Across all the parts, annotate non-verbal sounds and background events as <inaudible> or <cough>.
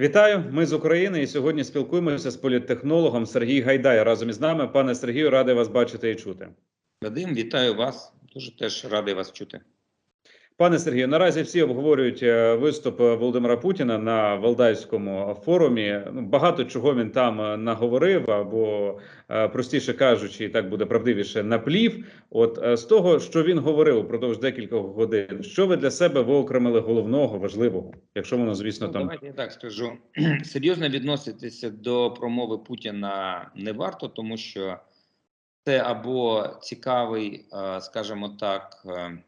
Вітаю, ми з України і сьогодні спілкуємося з політтехнологом Сергій Гайдай разом із нами. Пане Сергію, радий вас бачити і чути. Вадим, вітаю вас. Дуже теж радий вас чути. Пане Сергію, наразі всі обговорюють е, виступ Володимира Путіна на Валдайському форумі. Ну, Багато чого він там е, наговорив, або е, простіше кажучи, і так буде правдивіше, наплів. От е, з того, що він говорив упродовж декількох годин, що ви для себе виокремили головного, важливого, якщо воно, звісно, Ну, там давайте я так скажу. <clears throat> Серйозно відноситися до промови Путіна не варто, тому що це або цікавий, е, скажімо так, е,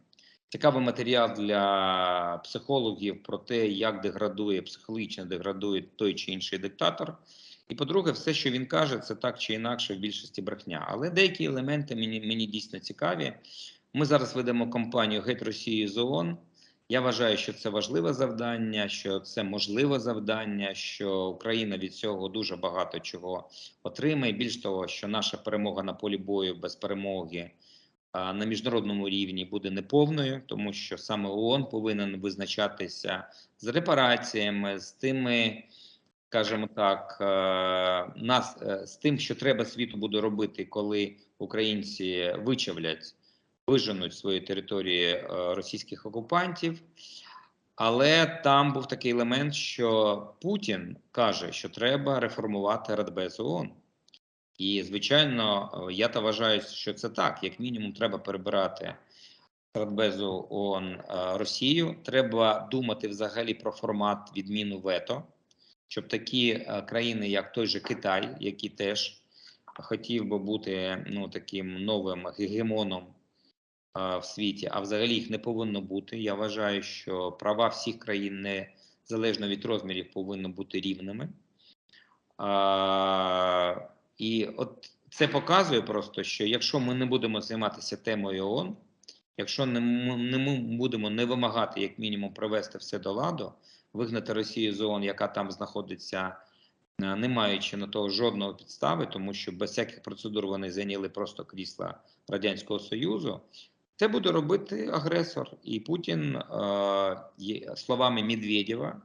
цікавий матеріал для психологів про те, як деградує психологічно деградує той чи інший диктатор. І по-друге, все, що він каже, це так чи інакше в більшості брехня. Але деякі елементи мені, мені дійсно цікаві. Ми зараз ведемо кампанію Геть Росії з ООН. Я вважаю, що це важливе завдання, що це можливе завдання, що Україна від цього дуже багато чого отримає. Більш того, що наша перемога на полі бою без перемоги на міжнародному рівні буде неповною, тому що саме ООН повинен визначатися з репараціями, з тими, скажімо так, е, нас е, з тим, що треба світу буде робити, коли українці вичавлять виженуть свої території е, російських окупантів. Але там був такий елемент, що Путін каже, що треба реформувати Радбез ООН. І, звичайно, е, я та вважаю, що це так. Як мінімум, треба перебирати Радбезу ООН е, Росію. Треба думати взагалі про формат відміну вето, щоб такі е, країни, як той же Китай, який теж хотів би бути ну, таким новим гегемоном в світі, а взагалі їх не повинно бути. Я вважаю, що права всіх країн незалежно від розмірів повинні бути рівними. І от це показує просто, що якщо ми не будемо займатися темою ООН, якщо не ми будемо не вимагати, як мінімум, привести все до ладу, вигнати Росію з ООН, яка там знаходиться, е, не маючи на того жодного підстави, тому що без всяких процедур вони зайняли просто крісла Радянського Союзу. Це буде робити агресор. І Путін е, словами Медведєва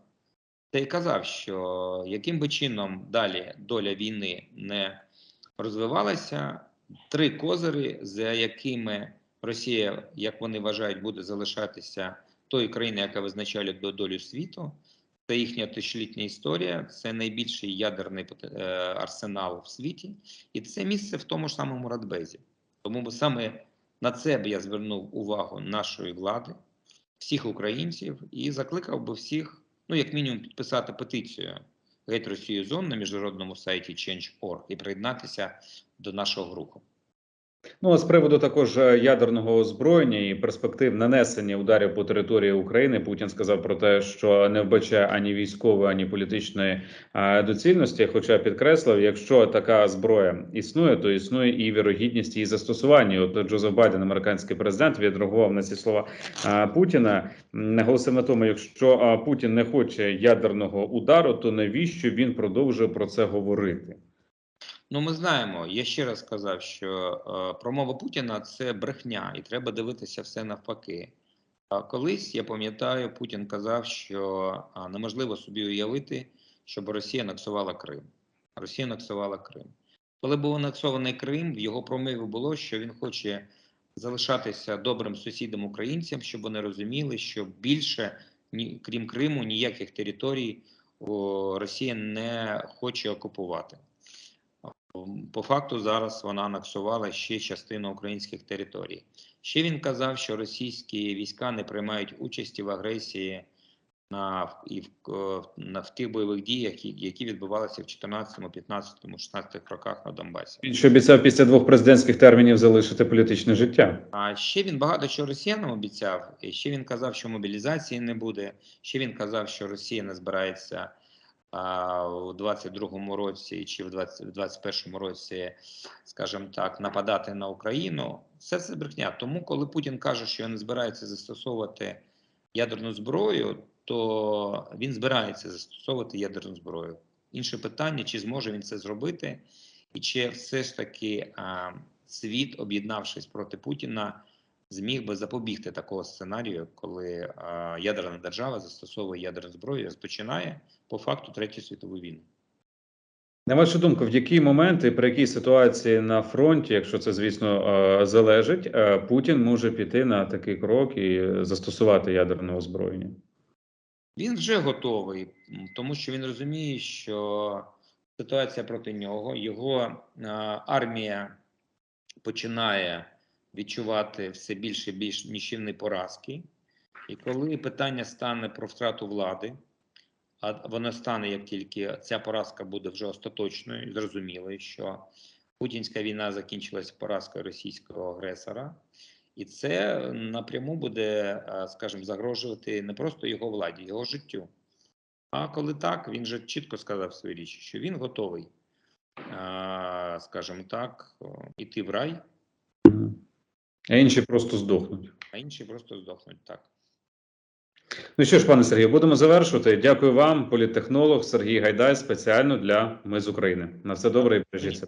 та й казав, що яким би чином далі доля війни не розвивалася, три козири, за якими Росія, як вони вважають, буде залишатися тою країною, яка визначає до долю світу. Це їхня тисячолітня історія, це найбільший ядерний е, арсенал в світі, і це місце в тому ж самому Радбезі. Тому саме на це б я звернув увагу нашої влади, всіх українців, і закликав би всіх, ну як мінімум, підписати петицію Геть Росію зон на міжнародному сайті Change.org і приєднатися до нашого руху. Ну, а з приводу також е, ядерного озброєння і перспектив нанесення ударів по території України, Путін сказав про те, що не вбачає ані військової, ані політичної е, доцільності. Хоча підкреслив, якщо така зброя існує, то існує і вірогідність її застосування. От Джозеф Байден, американський президент, відреагував на ці слова е, Путіна. Наголосив на тому, якщо Путін не хоче ядерного удару, то навіщо він продовжує про це говорити? Ну, ми знаємо, я ще раз сказав, що е, промова Путіна це брехня, і треба дивитися все навпаки. А колись я пам'ятаю, Путін казав, що неможливо собі уявити, щоб Росія анексувала Крим. Росія анексувала Крим. Коли був анексований Крим, в його промові було, що він хоче залишатися добрим сусідом українцям, щоб вони розуміли, що більше, ні, крім Криму, ніяких територій Росія не хоче окупувати. По факту зараз вона анексувала ще частину українських територій. Ще він казав, що російські війська не приймають участі в агресії на і в, на в тих бойових діях, які- відбувалися в 14, 15, 16 роках на Донбасі. Він ще обіцяв після двох президентських термінів залишити політичне життя. А ще він багато чого росіянам обіцяв. Ще він казав, що мобілізації не буде. Ще він казав, що Росія не збирається у 22-му році чи в 20, в 21-му році, скажімо так, нападати на Україну. Все це брехня. Тому, коли Путін каже, що він збирається застосовувати ядерну зброю, то він збирається застосовувати ядерну зброю. Інше питання, чи зможе він це зробити, і чи все ж таки світ, об'єднавшись проти Путіна, зміг би запобігти такого сценарію, коли е, ядерна держава застосовує ядерну зброю і розпочинає по факту третю світову війну. На вашу думку, в який момент і при якій ситуації на фронті, якщо це звісно е, залежить, е, Путін може піти на такий крок і застосувати ядерне озброєння? Він вже готовий, тому що він розуміє, що ситуація проти нього, його армія починає відчувати все більше і більш нічівні поразки. І коли питання стане про втрату влади, а воно стане, як тільки ця поразка буде вже остаточною, зрозумілою, що путінська війна закінчилася поразкою російського агресора, і це напряму буде, скажімо, загрожувати не просто його владі, його життю. А коли так, він же чітко сказав свою річ, що він готовий, скажімо так, іти в рай. А інші просто здохнуть. а інші просто здохнуть так. Ну що ж, пане Сергію, будемо завершувати. Дякую вам, політтехнолог Сергій Гайдай, спеціально для Ми з України. На все добре і бережіть себе.